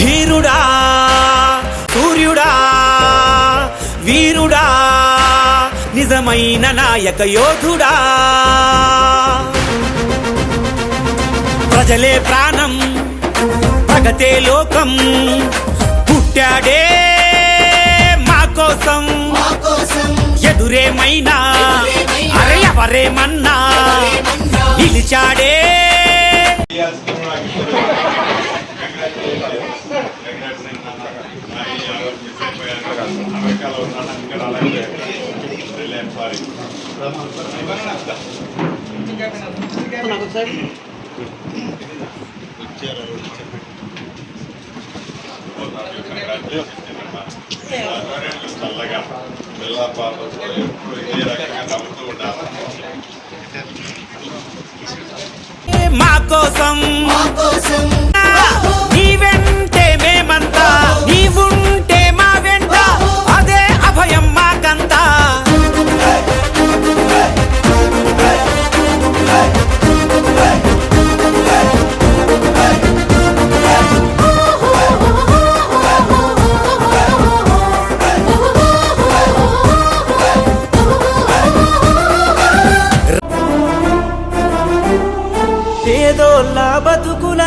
ధీరుడా సూర్యుడా వీరుడా నిజమైన నాయక యోధుడా. ప్రజలే ప్రాణం ప్రగతే లోకం పుట్టాడే మా కోసం. ఎదురేమైనా అరే ఎవరేమన్నా. నిలిచాడే. చల్లగా పిల్ల పాపతో ఎప్పుడు ఏ రకంగా నవ్వుతూ ఉండాలి మా కోసం మా కోసం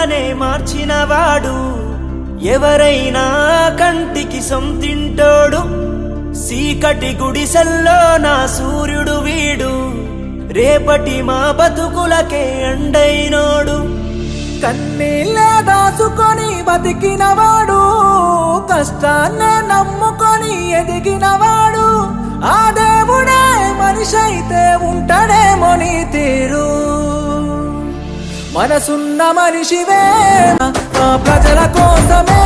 బతుకులనే మార్చినవాడు. ఎవరైనా కంటికి సొంతింటోడు. సీకటి గుడిసెల్లో నా సూర్యుడు వీడు. రేపటి మా బతుకులకే అండైనోడు. కన్నీళ్ళ దాచుకొని బతికినవాడు. కష్టాన్న నమ్ముకొని ఎదిగినవాడు. ఆదే మనసున్న మనిషివే. ఆ ప్రజల కోసమే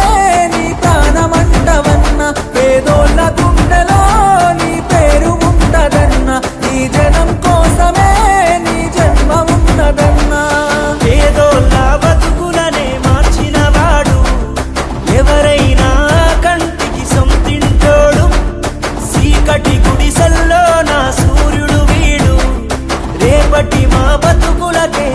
నీ ప్రాణమంటవన్న. పేదోళ్ళ గుండెలో నీ పేరు ఉండదన్న నీ జనం కోసమే నీ జన్మ ఉన్నదన్నా. పేదోళ్ళ బతుకులనే మార్చినవాడు. ఎవరైనా కంటికి సొంతింటోడు. సీకటి గుడిసల్లో నా సూర్యుడు వీడు. రేపటి మా బతుకులకే